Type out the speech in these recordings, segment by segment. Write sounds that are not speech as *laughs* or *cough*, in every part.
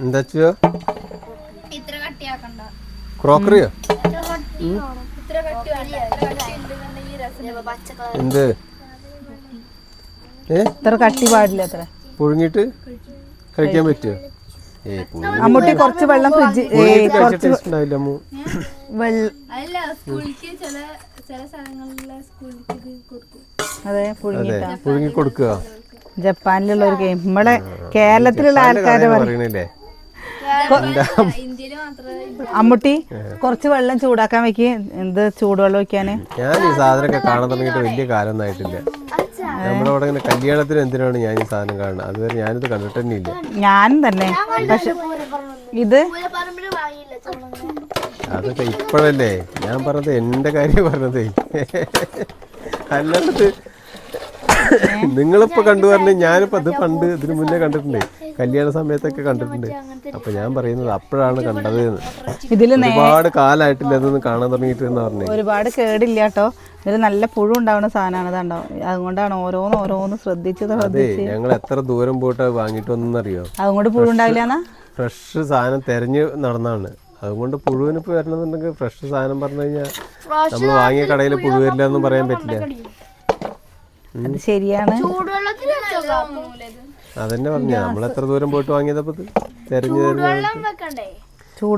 എന്താ ചെയ്യോ ക്രോക്കറിയോ? ഇത്ര കട്ടി ഇത്ര കട്ടി ഉണ്ടെന്നുണ്ടെങ്കിൽ രസം പച്ചക്കളർ എന്ത്? ഇത്ര കട്ടി പാടില്ല അത്ര. പുഴുങ്ങിട്ട് കഴിക്കാൻ പറ്റുമോ അമ്മൂട്ടി കുറച്ച് വെള്ളം ഫ്രിഡ്ജ് അതെ അതെ പുഴുങ്ങി കൊടുക്കുക. ജപ്പാനിലുള്ള ഒരു ഗെയിം നമ്മളെ കേരളത്തിലുള്ള ആൾക്കാരെ പറ- പറയണില്ലേ? അമ്മൂട്ടി കുറച്ച് വെള്ളം ചൂടാക്കാൻ വെക്കി. എന്ത് ചൂടുവെള്ളം വെക്കാന് ഞാൻ ഈ സാധനമൊക്കെ കാണാൻ തുടങ്ങിയിട്ട് വലിയ കാലം ആയിട്ടില്ല. നമ്മുടെ അവിടെ ഇങ്ങനെ കല്യാണത്തിന് എന്തിനാണ് ഞാൻ ഈ സാധനം കാണുന്നത്? അതുവരെ ഞാനിത് കണ്ടിട്ട് തന്നെ ഇല്ല. ഞാനും തന്നെ. പക്ഷെ ഇത്? അതൊക്കെ ഇപ്പോഴല്ലേ? ഞാൻ പറഞ്ഞത് എന്റെ കാര്യം പറഞ്ഞതേ. അല്ലാണ്ട് നിങ്ങളിപ്പോ കണ്ടു പറഞ്ഞ ഞാനിപ്പോ അത് പണ്ട് ഇതിനു മുന്നേ കണ്ടിട്ടുണ്ട്. കല്യാണ സമയത്തൊക്കെ കണ്ടിട്ടുണ്ട്. അപ്പൊ ഞാൻ പറയുന്നത് അപ്പോഴാണ് കണ്ടത് എന്ന്. ഇതിൽ നേ- ഒരുപാട് കാലായിട്ടില്ല അതൊന്നും കാണാൻ തുടങ്ങിയിട്ട് എന്ന് പറഞ്ഞു. ഒരുപാട് കേടില്ല കേട്ടോ. ഇതിൽ നല്ല പുഴു ഉണ്ടാവുന്ന സാധനമാണ് ഇതാണ്ടോ. അതുകൊണ്ടാണ് ഓരോന്ന് ഓരോന്ന് ശ്രദ്ധിച്ച് അതെ ഞങ്ങൾ എത്ര ദൂരം പോയിട്ട് വാങ്ങിയിട്ടൊന്നറിയോ? അതുകൊണ്ട് പുഴു ഉണ്ടാവില്ല ഫ്രഷ് സാധനം തെരഞ്ഞ് നടന്നാണ്. അതുകൊണ്ട് പുഴുവിന് ഇപ്പൊ വരണമെന്നുണ്ടെങ്കിൽ ഫ്രഷ് സാധനം പറഞ്ഞു കഴിഞ്ഞാൽ നമ്മൾ വാങ്ങിയ കടയിൽ പുഴു വരില്ല എന്നും പറയാൻ പറ്റില്ല. അത് ശരിയാണ്. ചൂടുവെള്ളത്തിൽ അതന്നെ പറഞ്ഞു. നമ്മൾ എത്ര ദൂരം പോയിട്ട് വാങ്ങിയതപ്പോ തെരഞ്ഞു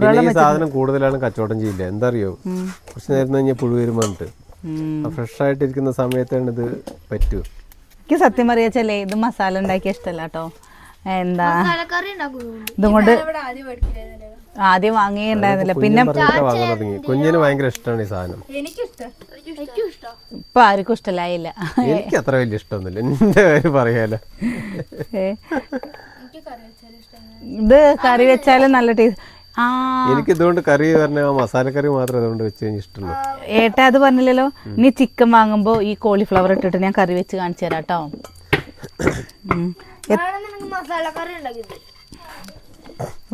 തെരഞ്ഞു ഈ സാധനം കൂടുതലാണ് കച്ചവടം ചെയ്യില്ല. എന്തറിയോ? കുറച്ച് നേരം കഴിഞ്ഞാൽ പുഴു വരുമാനിട്ട് ആ ഫ്രഷ് ആയിട്ടിരിക്കുന്ന സമയത്താണ് ഇത് പറ്റൂ. എനിക്ക് സത്യം പറയാച്ചല്ലേ ഇത് മസാല ഉണ്ടാക്കിയ ഇഷ്ടമല്ല കേട്ടോ എന്താ? ഇതും കൊണ്ട് ആദ്യം വാങ്ങിയിട്ടുണ്ടായിരുന്നില്ല. പിന്നെ തുടങ്ങി. കുഞ്ഞിന് ഭയങ്കര ഇഷ്ടമാണ് ഈ സാധനം. എനിക്കും ഇഷ്ടം ഇപ്പൊ ആർക്കും ഇഷ്ടമായില്ല എനിക്ക് അത്ര വലിയ ഇഷ്ടമൊന്നുമില്ല. എന്റെ പേര് പറയാലോ. ഇത് കറി വെച്ചാലും നല്ല ടേസ്റ്റ്. ആ. എനിക്ക് ഇതുകൊണ്ട് കറി പറഞ്ഞ മസാല കറി മാത്രം അതുകൊണ്ട് വെച്ച് കഴിഞ്ഞാൽ ഇഷ്ടമുള്ളൂ ഏട്ടാ അത് പറഞ്ഞില്ലല്ലോ? ഇനി ചിക്കൻ വാങ്ങുമ്പോ ഈ കോളിഫ്ലവർ ഇട്ടിട്ട് ഞാൻ കറി വെച്ച് കാണിച്ചു തരാട്ടോ കേട്ടോ. മസാലക്കറി ഉണ്ടാക്കിയത്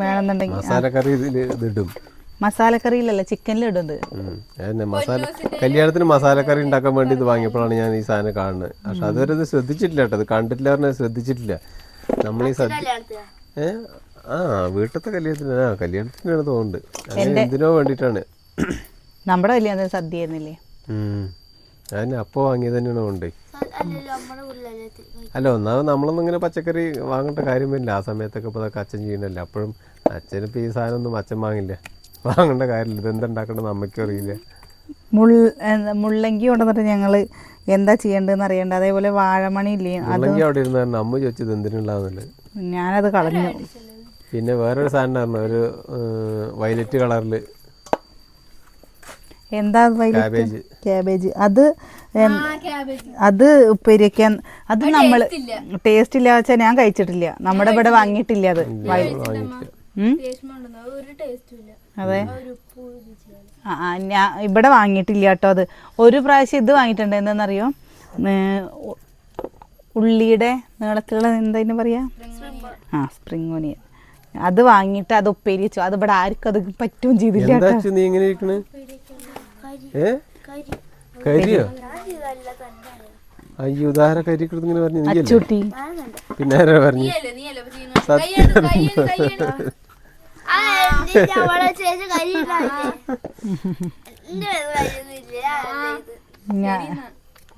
വേണമെന്നുണ്ടെങ്കിൽ മസാലക്കറി ഇതിൽ ഇതിടും. മസാലക്കറിയിലല്ല ചിക്കനിൽ ഇടുന്നത്. മസാല കല്യാണത്തിന് മസാലക്കറി ഉണ്ടാക്കാൻ വേണ്ടി ഇത് വാങ്ങിയപ്പോഴാണ് ഞാൻ ഈ സാധനം കാണുന്നത്. പക്ഷെ അതുവരെ ഇത് ശ്രദ്ധിച്ചിട്ടില്ല കേട്ടോ. ഇത് കണ്ടിട്ടില്ല പറഞ്ഞാൽ ശ്രദ്ധിച്ചിട്ടില്ല. നമ്മൾ ഈ സദ്യ ഏ? ആ വീട്ടിലത്തെ കല്യാണത്തിന് ആ കല്യാണത്തിനാണ് തോന്നുന്നുണ്ട്. എന്തിനോ വേണ്ടിയിട്ടാണ്. നമ്മുടെ കല്യാണത്തിന് സദ്യ ആയിരുന്നില്ലേ? ഞാൻ അപ്പോൾ വാങ്ങിയത് തന്നെയാണ് കൊണ്ടേ അല്ല ഒന്നാമത് നമ്മളൊന്നും ഇങ്ങനെ പച്ചക്കറി വാങ്ങേണ്ട കാര്യമില്ല. ആ സമയത്തൊക്കെ ഇപ്പോൾ അതൊക്കെ അച്ഛൻ ചെയ്യണല്ലേ. അപ്പോഴും അച്ഛനിപ്പോൾ ഈ സാധനം ഒന്നും അച്ഛൻ വാങ്ങില്ല. വാങ്ങേണ്ട കാര്യമില്ല. ഇതെന്തുണ്ടാക്കണമെന്ന് അമ്മയ്ക്കും അറിയില്ല. മുൾ മുള്ളങ്കി കൊണ്ടുവന്നിട്ട് ഞങ്ങൾ എന്താ ചെയ്യേണ്ടതെന്ന് അറിയണ്ട. അതേപോലെ വാഴമണി ഇല്ലേ അവിടെ ഇരുന്ന് പറഞ്ഞു അമ്മ ചോദിച്ചത് എന്തിനുള്ളതെന്നുള്ളത്. ഞാനത് കളഞ്ഞു. പിന്നെ വേറൊരു സാധനം ഒരു വയലറ്റ് കളറിൽ എന്താ വയലറ്റ്? Cabbage cabbage. അത് അത് ഉപ്പേരിക്കാൻ അത് നമ്മൾ ടേസ്റ്റ് ഇല്ല. വെച്ചാൽ ഞാൻ കഴിച്ചിട്ടില്ല. നമ്മുടെ ഇവിടെ വാങ്ങിയിട്ടില്ല അത്. അതെ ഒരു ഉപ്പ് രുചിയാണ് ആ ഞാൻ ഇവിടെ വാങ്ങിയിട്ടില്ല കേട്ടോ അത്. ഒരു പ്രാവശ്യം ഇത് വാങ്ങിയിട്ടുണ്ട്. എന്താണെന്നറിയോ ഉള്ളിയുടെ നീളത്തിലുള്ള എന്തായാലും പറയാ? ആ സ്പ്രിംഗ് ഓനിയൻ അത് വാങ്ങിയിട്ട് അത് ഉപ്പേരി വെച്ചു. അത് ഇവിടെ ആർക്കും അത് പറ്റുകയും ചെയ്തില്ല കരിയോ അയ്യോ ഉദാഹരണ കരി കിടന്ന് ഇങ്ങനെ പറഞ്ഞു നീയല്ലേ ചുട്ടി പിന്നെ ആരാ പറഞ്ഞു? സത്യം.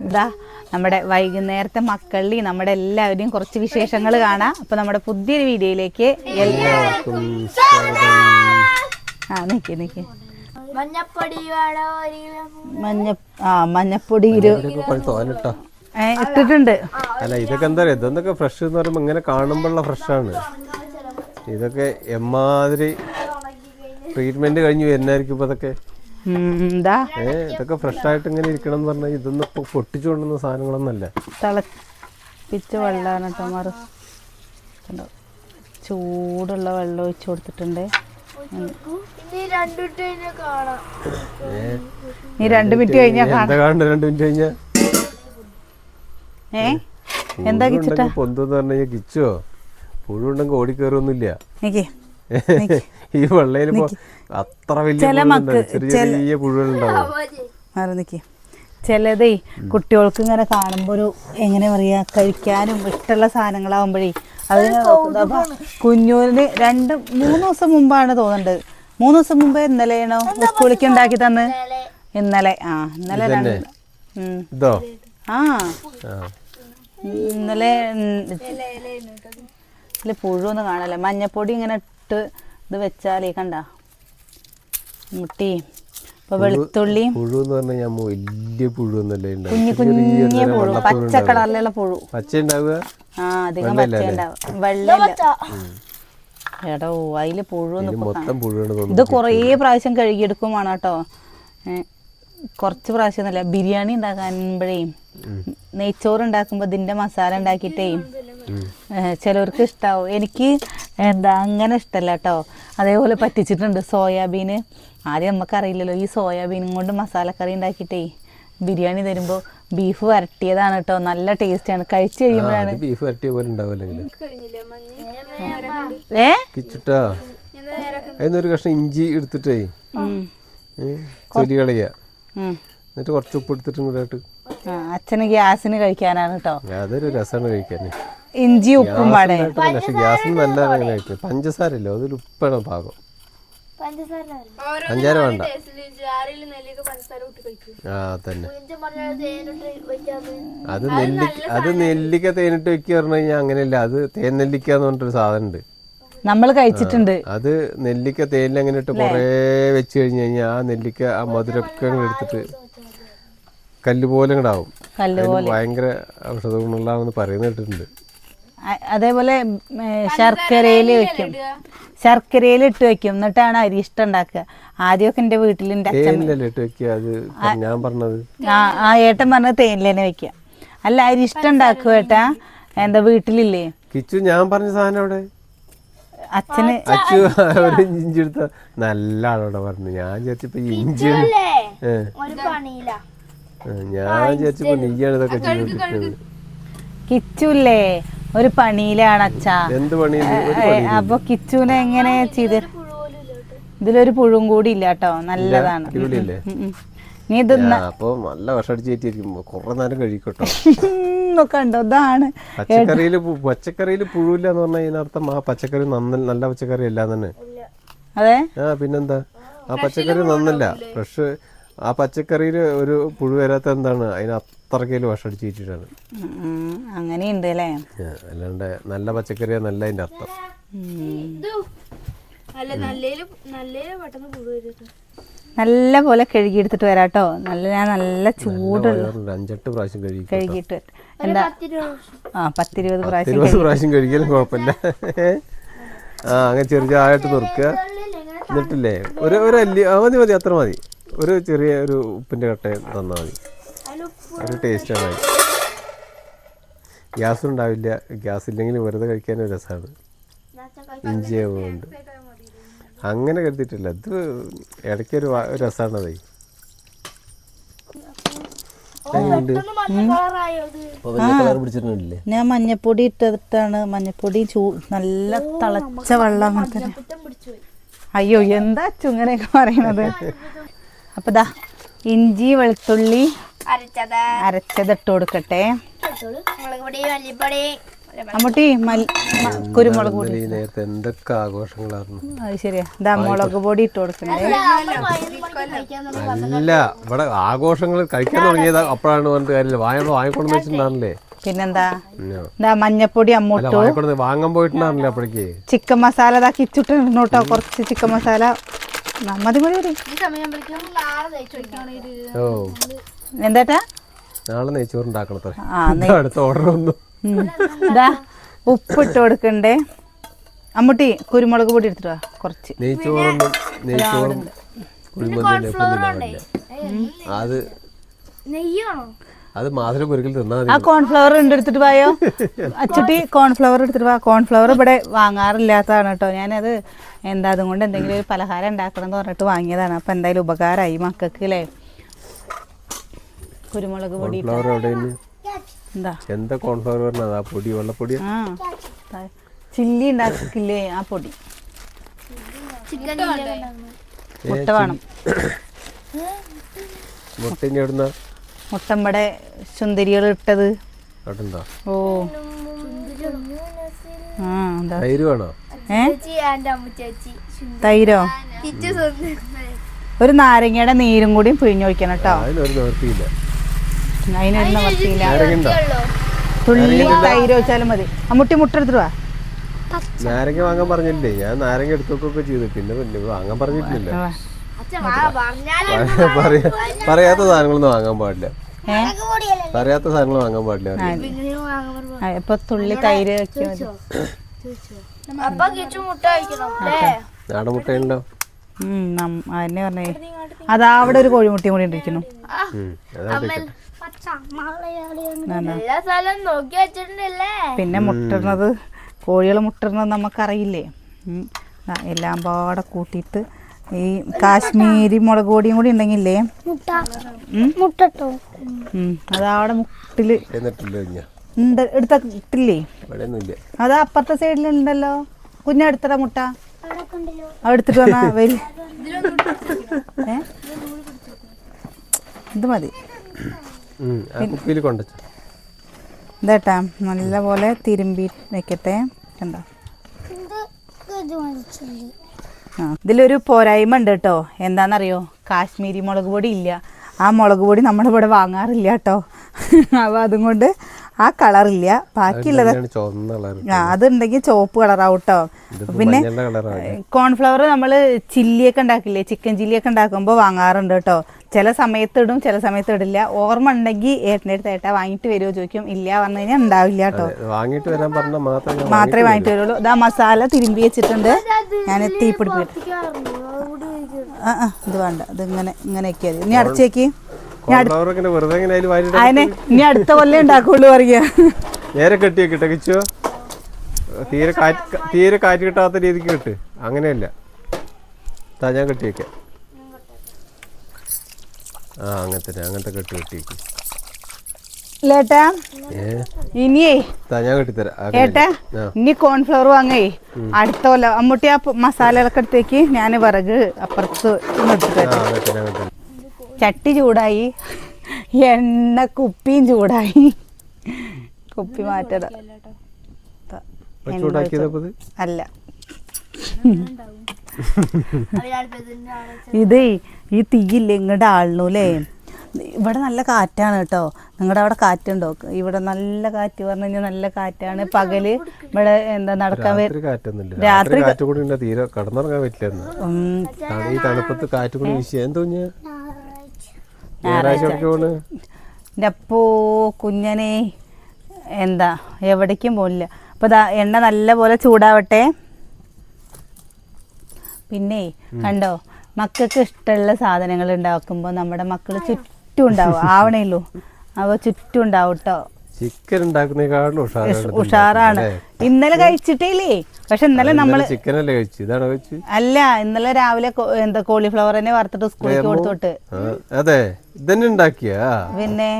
ഇതാ നമ്മുടെ വൈകുന്നേരത്തെ മക്കളിൽ നമ്മുടെ എല്ലാവരെയും കുറച്ച് വിശേഷങ്ങൾ കാണാം. അപ്പൊ നമ്മുടെ പുതിയൊരു വീഡിയോയിലേക്ക് എല്ലാവർക്കും ആ നിക്കേ നിക്ക്. മഞ്ഞപ്പൊടി വേണോ മഞ്ഞ ആ മഞ്ഞപ്പൊടി ഇരു. ഇതൊക്കെ പഴുത്ത ഇട്ടിട്ടുണ്ട്. അല്ല ഇതൊക്കെ എന്താ പറയാ ഇതൊക്കെ ഫ്രഷ് എന്ന് പറയുമ്പോൾ ഇങ്ങനെ കാണുമ്പോഴുള്ള ഫ്രഷാണ് ഇതൊക്കെ എമ്മാതിരി ട്രീറ്റ്മെന്റ് കഴിഞ്ഞ്. വരുന്നതായിരിക്കും ഇപ്പൊ ഇതൊക്കെ? ഏ ഇതൊക്കെ ഫ്രഷ് ആയിട്ട് ഇങ്ങനെ ഇരിക്കണം എന്ന് പറഞ്ഞാൽ ഇതൊന്നും ഇപ്പൊ പൊട്ടിച്ചു സാധനങ്ങളൊന്നല്ല തിളപ്പിച്ച വെള്ളമാണ് കേട്ടോ മറു. കണ്ടോ? ചൂടുള്ള വെള്ളം ഒഴിച്ചു കൊടുത്തിട്ടുണ്ട്. നീ രണ്ട് മിനിറ്റ് കഴിഞ്ഞാ കാണാം. എന്താ കാണുന്നത് രണ്ട് മിനിറ്റ് കഴിഞ്ഞാ? ഏ? എന്താ കിച്ചിട്ടാ? പൊന്തെന്ന് പറഞ്ഞു കഴിഞ്ഞാൽ കിച്ചോ? പുഴുണ്ടെങ്കിൽ ഓടിക്കേറൊന്നുമില്ല *laughs* ഈ വെള്ളയിൽ അത്ര വലിയ. ചെറിയ ചെറിയ പുഴുകളുണ്ടാവും മാറി നിൽക്കി ചിലതേ കുട്ടികൾക്ക് ഇങ്ങനെ കാണുമ്പോൾ ഒരു എങ്ങനെ പറയാ കഴിക്കാനും ഇഷ്ടമുള്ള സാധനങ്ങളാവുമ്പോഴേ അതിന് അപ്പൊ കുഞ്ഞൂരിന് രണ്ട് മൂന്ന് ദിവസം മുമ്പാണ് തോന്നുന്നുണ്ട്. മൂന്ന് ദിവസം മുമ്പേ ഇന്നലെയാണോ സ്കൂളിലേക്ക് ഉണ്ടാക്കി തന്ന്? ഇന്നലെ. ആ ഇന്നലെ രണ്ട് ഇതോ? ആ. ഇന്നലെ ഇതിൽ പുഴുവൊന്നും കാണല്ലേ? മഞ്ഞപ്പൊടി ഇങ്ങനെ ഇട്ട് ഇത് വെച്ചാലേ കണ്ട? മുട്ടി. ഇപ്പൊ വെളുത്തുള്ളി പുഴു എന്ന് പറഞ്ഞാൽ ഞാൻ വലിയ പുഴു എന്നല്ലേ കുഞ്ഞു കുഞ്ഞു പുഴു പച്ച കളറിലുള്ള പുഴു. പച്ച ഉണ്ടാവുക? ആ അധികം പച്ച എടോ അതിൽ ഇത് കുറേ പ്രാവശ്യം കഴുകിയെടുക്കുമാണ് വേണം കേട്ടോ കുറച്ച് പ്രാവശ്യം നല്ല ബിരിയാണി ഉണ്ടാക്കാനുമ്പോഴേ നെയ്ച്ചോറ് ഉണ്ടാക്കുമ്പോ ഇതിന്റെ മസാല ഉണ്ടാക്കിയിട്ടേ ചിലവർക്ക് ഇഷ്ടാവും. എനിക്ക് എന്താ അങ്ങനെ ഇഷ്ടമല്ല കേട്ടോ അതേപോലെ പറ്റിച്ചിട്ടുണ്ട് സോയാബീന് ആദ്യം നമുക്കറിയില്ലല്ലോ ഈ സോയാബീനും കൊണ്ട് മസാലക്കറി ഉണ്ടാക്കിയിട്ടേ ബിരിയാണി തരുമ്പോൾ ബീഫ് വരട്ടിയതാണ് കേട്ടോ നല്ല ടേസ്റ്റാണ് കഴിച്ചു കഴിയുമ്പോഴാണ്. ബീഫ് വരട്ടിയ പോലെ ഉണ്ടാവില്ലെങ്കിൽ ഏ? കിച്ചിട്ടാ? അതിനൊരു കഷ്ണം ഇഞ്ചി എടുത്തിട്ടേ കളയുക എന്നിട്ട് കുറച്ച് ഉപ്പ് എടുത്തിട്ടും കൂടെ അച്ഛന് ഗ്യാസിന് കഴിക്കാനാണ് കേട്ടോ അതൊരു രസമാണ് കഴിക്കാൻ ഇഞ്ചി ഉപ്പും പാടെ പക്ഷെ ഗ്യാസിന് നല്ലതാണ് അങ്ങനെ കഴിക്കുക പഞ്ചസാര ഇല്ല? അതൊരു ഉപ്പാണ് പാകം പഞ്ചസാര പഞ്ചാര വേണ്ട ആ തന്നെ അത് നെല്ലിക്ക അത് നെല്ലിക്ക തേനിട്ട് വെക്കുക പറഞ്ഞു കഴിഞ്ഞാൽ അങ്ങനെയല്ല അത് തേൻ നെല്ലിക്ക എന്ന് പറഞ്ഞിട്ടൊരു സാധനം ഉണ്ട്. നമ്മൾ കഴിച്ചിട്ടുണ്ട്. അത് നെല്ലിക്ക തേനിൽ അങ്ങനെ ഇട്ട് കുറേ വെച്ച് കഴിഞ്ഞ് കഴിഞ്ഞാൽ ആ നെല്ലിക്ക ആ മധുരമൊക്കെ എടുത്തിട്ട് കല്ല് പോലെ അതിന് ഭയങ്കര ഔഷധ ഗുണമുള്ള പറയുന്ന കേട്ടിട്ടുണ്ട്. അതേപോലെ ശർക്കരയിൽ വെക്കും. ശർക്കരയിൽ ഇട്ട് വെക്കും. എന്നിട്ടാണ് അരി ഇഷ്ടം ഉണ്ടാക്കുക ആദ്യമൊക്കെ എന്റെ വീട്ടിൽ അത് ഞാൻ പറഞ്ഞത്. ആ ഏട്ടൻ പറഞ്ഞത് വെക്ക വെക്കുക. അല്ല അരിഷ്ടം ഉണ്ടാക്കുക ഏട്ടാ? എന്താ വീട്ടിലില്ലേ? കിച്ചു ഞാൻ പറഞ്ഞ സാധനം അവിടെ അച്ഛന് അച്ഛു ഒരു ഇഞ്ചി എടുത്ത നല്ല ആളോടെ പറഞ്ഞു. ഞാൻ വിചാരിച്ചപ്പോ ഇഞ്ചി ഇഞ്ചിയാണ് ഒരു പണിയില്ല ഞാൻ വിചാരിച്ചപ്പോ നീയാണ് ഇതൊക്കെ ചെയ്തോണ്ടിരിക്കുന്നത് കിച്ചുല്ലേ? ഒരു പണിയിലാണ് അച്ഛാ. അപ്പൊ കിച്ചുനെ എങ്ങനെ ചെയ്ത്? ഇതിലൊരു പുഴും കൂടി ഇല്ല കേട്ടോ നല്ലതാണ്. നീ ഇത് നല്ല കുറെ നേരം കഴിക്കട്ടോ. കണ്ടോ? ഇതാണ്. പുഴുവില്ല എന്ന് പറഞ്ഞാൽ ഇതിനർത്ഥം ആ പച്ചക്കറി നല്ല പച്ചക്കറി അല്ല തന്നെ. അതെ? ആ പിന്നെന്താ? ആ പച്ചക്കറി നന്നല്ല. ഫ്രഷ് ആ പച്ചക്കറിയിൽ ഒരു പുഴു വരാത്ത എന്താണ്? അതിന് അത്രക്കേലും വിഷടിച്ച് ഉം. അങ്ങനെയുണ്ട് അല്ലേ? അല്ലാണ്ട് നല്ല പച്ചക്കറിയാ നല്ല അതിന്റെ അർത്ഥം. നല്ല പോലെ കഴുകിയെടുത്തിട്ട് വരാം കേട്ടോ നല്ല ഞാൻ നല്ല ചൂട് വയറുണ്ട് അഞ്ചെട്ട് പ്രാവശ്യം കഴുകിട്ട് കഴുകിയിട്ട്. എന്താ? ആ പത്തിരുപത് പ്രാവശ്യം ഇരുപത് പ്രാവശ്യം കഴുകിയാലും കുഴപ്പമില്ല. ആ അങ്ങനെ ചെറിയ ആയിട്ട് നുറുക്കുക. എന്നിട്ടില്ലേ? ഒരു ഒരു അല്ലി മതി മതി അത്ര മതി. ഒരു ചെറിയ ഒരു ഉപ്പിന്റെ കട്ട തന്നാൽ മതി. ഒരു ടേസ്റ്റാണ് അത് ഗ്യാസ് ഉണ്ടാവില്ല. ഗ്യാസ് ഇല്ലെങ്കിൽ വെറുതെ കഴിക്കാൻ ഒരു രസമാണ് ഇഞ്ചി ആവുന്നുണ്ട്. അങ്ങനെ കരുതിയിട്ടില്ല. ഇത് ഇടയ്ക്കൊരു രസമാണ് അതേ. പിടിച്ചിട്ടുണ്ടല്ലേ ഞാൻ മഞ്ഞപ്പൊടി ഇട്ടിട്ടാണ് മഞ്ഞപ്പൊടി ചൂ നല്ല തിളച്ച വെള്ളം അയ്യോ എന്താ ചുങ്ങനെയൊക്കെ പറയണത് അപ്പൊ ദാ ഇഞ്ചി വെളുത്തുള്ളി അരച്ചത്. അരച്ചത് ഇട്ട് കൊടുക്കട്ടെ. അമ്മട്ടി കുരുമുളക് പൊടി. നേരത്തെ എന്തൊക്കെ ആഘോഷങ്ങളായിരുന്നു. അത് ശരിയാ. ഇതാ മുളക് പൊടി ഇട്ട് കൊടുക്കണേ. അല്ല ഇവിടെ ആഘോഷങ്ങൾ കഴിക്കാൻ തുടങ്ങിയത് അപ്പോഴാണ് പറഞ്ഞിട്ട് കാര്യമില്ല. വാങ്ങ വാങ്ങിക്കൊണ്ടെന്ന് വെച്ചിട്ടുണ്ടായിരുന്നില്ലേ? പിന്നെന്താ. മഞ്ഞപ്പൊടി അമ്മൂട്ടു വാങ്ങാൻ പോയിട്ടുണ്ടായിരുന്നില്ല അപ്പോഴേക്ക്? ചിക്കൻ മസാല ഇതാക്കി ഇച്ചിട്ട് കേട്ടോ. കുറച്ച് ചിക്കൻ മസാല. ഓ. എന്താട്ടാ? നാളെ നെയ്ച്ചോറ് ഉണ്ടാക്കണത്ര. ആ അടുത്ത ഓർഡർ ഒന്നും ഉം. ഇതാ ഉപ്പിട്ട് കൊടുക്കണ്ടേ? അമ്മൂട്ടി കുരുമുളക് പൊടി എടുത്തിട്ട് വാ കുറച്ച്. നെയ്ച്ചോറൊന്നും നെയ്ച്ചോറും കുഴിമന്തി എപ്പോഴും തിന്നാൻ അത് നെയ്യാണോ? അത് മാതിരി ഒരിക്കൽ തിന്നാൽ ആ മതി കോൺഫ്ലവർ ഉണ്ട് എടുത്തിട്ട് പോയോ അച്ചുട്ടി കോൺഫ്ലവർ എടുത്തിട്ട് വാ. കോൺഫ്ലവർ ഇവിടെ വാങ്ങാറില്ലാത്തതാണ് കേട്ടോ. ഞാനത് എന്താ അതുകൊണ്ട് എന്തെങ്കിലും ഒരു പലഹാരം ഉണ്ടാക്കണം എന്ന് പറഞ്ഞിട്ട് വാങ്ങിയതാണ്. അപ്പം എന്തായാലും ഉപകാരമായി മക്കൾക്ക് അല്ലേ കുരുമുളക് പൊടി എന്താ? എന്താ കോൺഫ്ലവർ പറഞ്ഞത്? ആ പൊടി വെള്ളപ്പൊടി ആ ചില്ലി ഉണ്ടാക്കില്ലേ ആ പൊടി? ചിക്കൻ മുട്ട വേണം. മുട്ട മുട്ടമ്പടെ സുന്ദരികൾ ഇട്ടത്. ഓ. ആ എന്താ? തൈര് വേണോ? തൈരോ? ഒരു നാരങ്ങയുടെ നീരും കൂടി പിഴിഞ്ഞൊഴിക്കണം കേട്ടോ. അതിനൊരു നിവർത്തിയില്ല തുള്ളി തൈര് ഒഴിച്ചാലും മതി. അമ്മുട്ടി മുട്ട എടുത്തിട്ട് വാ. നാരങ്ങ വാങ്ങാൻ പറഞ്ഞില്ലേ ഞാൻ നാരങ്ങ എടുത്തൊക്കെ ചെയ്തു. പിന്നെ പിന്നെ വാങ്ങാൻ പറഞ്ഞിട്ടില്ല. അച്ഛൻ പറഞ്ഞാലും പറയാ പറയാത്ത സാധനങ്ങളൊന്നും വാങ്ങാൻ പാടില്ല. പറയാത്ത സാധനങ്ങൾ വാങ്ങാൻ പാടില്ല. ഇപ്പൊ തുള്ളി തൈര് വെച്ചാൽ മതി അപ്പൊ കിച്ചു മുട്ട കഴിക്കണം അല്ലേ? നാടൻ മുട്ടയുണ്ടോ? അതന്നെ പറഞ്ഞേ. അതാ അവിടെ ഒരു കോഴിമുട്ടയും കൂടി ഇരിക്കുന്നു. പിന്നെ മുട്ടിടുന്നത് കോഴികൾ മുട്ടിടുന്നത് നമുക്കറിയില്ലേ. എല്ലാം പാടെ കൂട്ടിയിട്ട് ഈ കാശ്മീരി മുളക് പൊടിയും കൂടി ഉണ്ടെങ്കിലേ മുട്ടോ. ഉം, അതവിടെ മുട്ടിൽ എന്നിട്ടില്ല കുഞ്ഞ ഉണ്ട് എടുത്ത ഇട്ടില്ലേ ഇവിടെ ഒന്നുമില്ല അത് അപ്പുറത്തെ സൈഡിലുണ്ടല്ലോ. കുഞ്ഞെടുത്തട മുട്ട. അത് എടുത്തിട്ട് വന്നാ വരി. ഇത് മതി. ഇതേട്ടാ നല്ല പോലെ തിരുമ്പി വെക്കട്ടെ. കണ്ടോ? ആ ഇതിലൊരു പോരായ്മ ഉണ്ട് കേട്ടോ എന്താണെന്നറിയോ കാശ്മീരി മുളക് പൊടി ഇല്ല. ആ മുളക് പൊടി നമ്മളിവിടെ വാങ്ങാറില്ല കേട്ടോ *laughs* അപ്പോൾ അതും കൊണ്ട് ആ കളറില്ല ബാക്കിയുള്ളത് അതുണ്ടെങ്കിൽ ചുവപ്പ് കളറാവും കേട്ടോ പിന്നെ കോൺഫ്ലവർ നമ്മൾ ചില്ലിയൊക്കെ ഉണ്ടാക്കില്ലേ? ചിക്കൻ ചില്ലിയൊക്കെ ഉണ്ടാക്കുമ്പോൾ വാങ്ങാറുണ്ട് കേട്ടോ ചില സമയത്ത് ഇടും ചില സമയത്ത് ഇടില്ല. ഓർമ്മ ഉണ്ടെങ്കിൽ ഏട്ടന്റെ അടുത്ത് ഏട്ടാ വാങ്ങിട്ട് വരുമോ ചോദിക്കും. ഇല്ല പറഞ്ഞു കഴിഞ്ഞാൽ ഉണ്ടാവില്ല കേട്ടോ വാങ്ങിട്ട് വരാൻ പറഞ്ഞാൽ മാത്രമേ മാത്രമേ വാങ്ങിട്ട് വരുള്ളൂ. ഇതാ മസാല തിരുമ്പി വെച്ചിട്ടുണ്ട്. ഞാൻ തീ ആ ആ ഇത് വേണ്ട. ഇത് ഇങ്ങനെ ഇങ്ങനെയൊക്കെ ഇനി അടച്ചേക്ക് അതിനെ ഇനി അടുത്ത കൊല്ലം ഉണ്ടാക്കുള്ളൂ പറയാ നേരെ കെട്ടിയ കിച്ചോ? തീരെ കാറ്റ് തീരെ കാറ്റ് കിട്ടാത്ത രീതിക്ക് കിട്ട്. അങ്ങനെയല്ല. താ ഞാൻ കെട്ടിയൊക്കെ. ആ അങ്ങനത്തെ അങ്ങനത്തെ കെട്ടി കെട്ടി വെക്ക് ലേട്ടാ ഇനിയേ ഞാൻ കെട്ടിത്തരാം. ഏട്ടാ. ഇനി കോൺഫ്ലവർ വാങ്ങേ. അടുത്ത കൊല്ലം അമ്മൂട്ടി ആ മസാലകളൊക്കെ എടുത്തേക്ക് ഞാൻ വിറക് അപ്പുറത്ത് അങ്ങനത്തെ ചട്ടി ചൂടായി എണ്ണ കുപ്പിയും ചൂടായി. കുപ്പി മാറ്റട അല്ല. *laughs* ഇത് ഈ തീയില്ലേ ഇങ്ങോട്ട് ആളിനൂലേ? ഇവിടെ നല്ല കാറ്റാണ് കേട്ടോ. നിങ്ങളുടെ അവിടെ കാറ്റുണ്ടോ? ഇവിടെ നല്ല കാറ്റ് പറഞ്ഞു കഴിഞ്ഞാൽ നല്ല കാറ്റാണ്. പകൽ ഇവിടെ എന്താ നടക്കാൻ രാത്രി കാറ്റ് കൂടി തീരെ കടന്നിറങ്ങാൻ പറ്റില്ല ഉം, തണു- ഈ തണുപ്പത്ത് കാറ്റ് കൂടി വിഷയം എന്റെ അപ്പോ കുഞ്ഞനെ എന്താ എവിടേക്കും പോലില്ല അപ്പോൾ ദാ എണ്ണ നല്ല പോലെ ചൂടാവട്ടെ. പിന്നെ കണ്ടോ മക്കൾക്ക് ഇഷ്ടമുള്ള സാധനങ്ങൾ ഉണ്ടാക്കുമ്പോൾ നമ്മുടെ മക്കൾ ചുറ്റും ഉണ്ടാവും. ആവണേല്ലോ അവ ചുറ്റും ഉണ്ടാവും കേട്ടോ ചിക്കൻ ഉണ്ടാക്കുന്നേക്കാളും ഉഷാറാണ് ഉഷാറാണ്. ഇന്നലെ കഴിച്ചിട്ടേലേ പക്ഷെ ഇന്നലെ നമ്മൾ ചിക്കൻ അല്ലേ കഴിച്ചു? ഇതാണോ കഴിച്ചു? അല്ല ഇന്നലെ രാവിലെ എന്താ കോളിഫ്ലവർ തന്നെ വറുത്തിട്ട് സ്കൂളിൽ കൊടുത്തോട്ട്. അതെ. ഇതന്നെ ഉണ്ടാക്കിയാ? പിന്നെ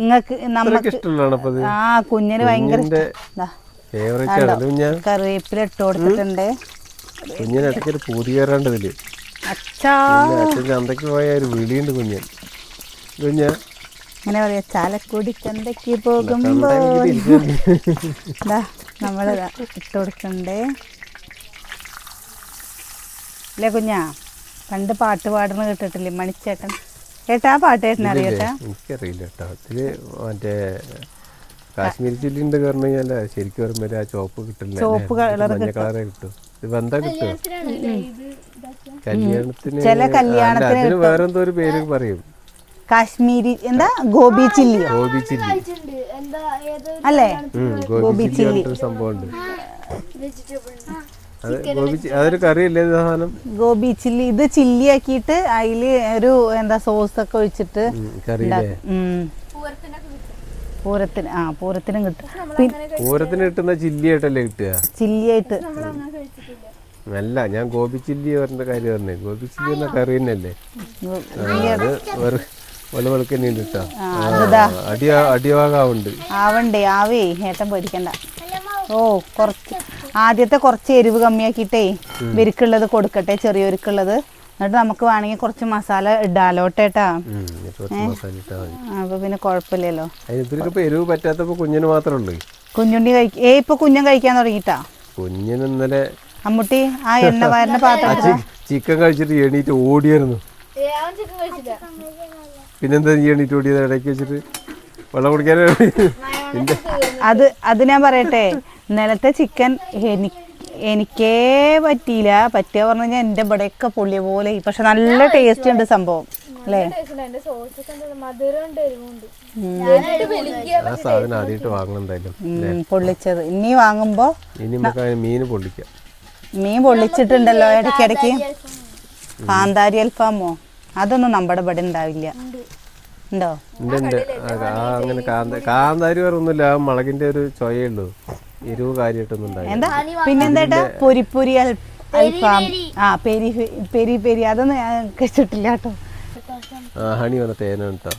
നിങ്ങക്ക് നമുക്ക് ഇഷ്ടമുള്ളതാണ് ആ കുഞ്ഞിന് ഭയങ്കര കുഞ്ഞിന്റെ ഇഷ്ടം. ദാ, ഫേവറേറ്റ് ആണ് കുഞ്ഞ. കറിവേപ്പില ഇട്ട് കൊടുത്തിട്ടുണ്ട്. കുഞ്ഞിന് ഇടയ്ക്ക് പൂതി കയറാണ്ട് ഇതിൽ. അച്ഛാ. അച്ഛൻ ചന്തയ്ക്ക് പോയ ഒരു വിളിയുണ്ട് കുഞ്ഞൻ കുഞ്ഞ. ഇങ്ങനെ പറയാ ചാലക്കുടി ചന്തക്ക് പോകുമ്പോ നമ്മൾ ഇട്ട് കൊടുക്കണ്ടേ. അല്ലേ കുഞ്ഞാ? പണ്ട് പാട്ട് പാടുന്ന കേട്ടിട്ടില്ലേ മണിച്ചേട്ടൻ? ഏട്ടാ പാട്ട് കേട്ടിനെ അറിയട്ടാ എനിക്കറിയില്ല കേട്ടോ ഇതിൽ മറ്റേ കാശ്മീരി ചില്ലി ഉണ്ട് കഴിഞ്ഞാൽ ശരിക്കും പറയുമ്പോൾ ആ ചോപ്പ് കിട്ടില്ല ചോപ്പ് colour കളറേ കിട്ടും. ഇത് എന്താ കിട്ടും കല്യാണത്തിന് ചില കല്യാണത്തിന് അല്ല, വേറെന്തോ ഒരു പേര് പറയും. കാശ്മീരി എന്താ? ഗോപി ചില്ലിയോ ഗോപി ചില്ലി. അല്ലേ? ഗോപി ഗോബി ചില്ലി പറഞ്ഞിട്ടൊരു സംഭവം ഉണ്ട് അത് ഗോബി അതൊരു കറിയല്ലേ ഇത് സാധനം? ഗോബി ചില്ലി. ഇത് ചില്ലി ആക്കിയിട്ട് അതിൽ ഒരു എന്താ സോസ് ഒക്കെ ഒഴിച്ചിട്ട്. പൂരത്തിന് ആ പൂരത്തിനും കിട്ടും. പിന്നെ പൂരത്തിന് കിട്ടുന്ന ചില്ലി ആയിട്ടല്ലേ കിട്ടുക? ചില്ലിയായിട്ട്. അല്ല ഞാൻ ഗോപി ചില്ലി പറഞ്ഞ കാര്യം പറഞ്ഞേ. ഗോപി ചില്ലി എന്ന കറി തന്നെയല്ലേ? അത് ആവണ്ടേ ആവേ ഏട്ടൻ പേടിക്കണ്ട. ഓ കുറച്ച് ആദ്യത്തെ കുറച്ച് എരിവ് കമ്മിയാക്കിയിട്ടേ വെരുക്കുള്ളത് കൊടുക്കട്ടെ ചെറിയൊരുക്കുള്ളത്. എന്നിട്ട് നമുക്ക് വേണമെങ്കിൽ കുറച്ച് മസാല ഇടാലോട്ടേട്ടാ അപ്പൊ പിന്നെ കുഴപ്പമില്ലല്ലോ. എരിവ് പറ്റാത്തപ്പോ കുഞ്ഞിന് മാത്രമേ ഉള്ളൂ കുഞ്ഞുണ്ണി കഴിക്ക ഏ ഇപ്പൊ കുഞ്ഞൻ കഴിക്കാൻ തുടങ്ങിട്ടാ കുഞ്ഞിന് ഇന്നലെ അമ്മുട്ടി ആ എണ്ണ വയറിന്റെ *laughs* പാത്രം ചിക്കൻ കഴിച്ചിട്ട് എണീറ്റ് ഓടിയായിരുന്നു. അവൻ ചിക്കൻ കഴിച്ചില്ല. പിന്നെന്താ ചെയ്യണം എണീറ്റ് ഓടിയത്? ഇടയ്ക്ക് വെച്ചിട്ട് വെള്ളം കുടിക്കാൻ എന്റെ അത് അത് ഞാൻ പറയട്ടെ. ഇന്നലത്തെ ചിക്കൻ എനിക്ക് എനിക്കേ പറ്റിയില്ല. പറ്റുക പറഞ്ഞു കഴിഞ്ഞാൽ എന്റെ ഇവിടെയൊക്കെ പൊള്ളിയ പോലെ പക്ഷെ നല്ല ടേസ്റ്റ് ഉണ്ട് സംഭവം. അല്ലേ? ആ സാധനം ആദ്യമായിട്ട് വാങ്ങണം എന്തായാലും പൊള്ളിച്ചത്. ഇനി വാങ്ങുമ്പോ ഇനി നമുക്ക് മീൻ പൊള്ളിക്കാം. മീൻ പൊള്ളിച്ചിട്ടുണ്ടല്ലോ ഇടയ്ക്കിടയ്ക്ക്. കാന്താരി അൽഫാമോ? അതൊന്നും നമ്മുടെ ഇവിടെ ഉണ്ടാവില്ല. ഉണ്ടോ. അങ്ങനെ കാന്താരി വേറെ മുളകിന്റെ ഒരു ചൊയേ ഉള്ളൂ. എരിവ് കാര്യമായിട്ടൊന്നും എന്താ? പിന്നെന്താ പൊരിപ്പൊരി അൽ- അൽഫാം. ആ പെരി പെരി പെരി. അതൊന്നും ഞാൻ കഴിച്ചിട്ടില്ല കേട്ടോ. ഹണി വന്ന തേന കേട്ടോ.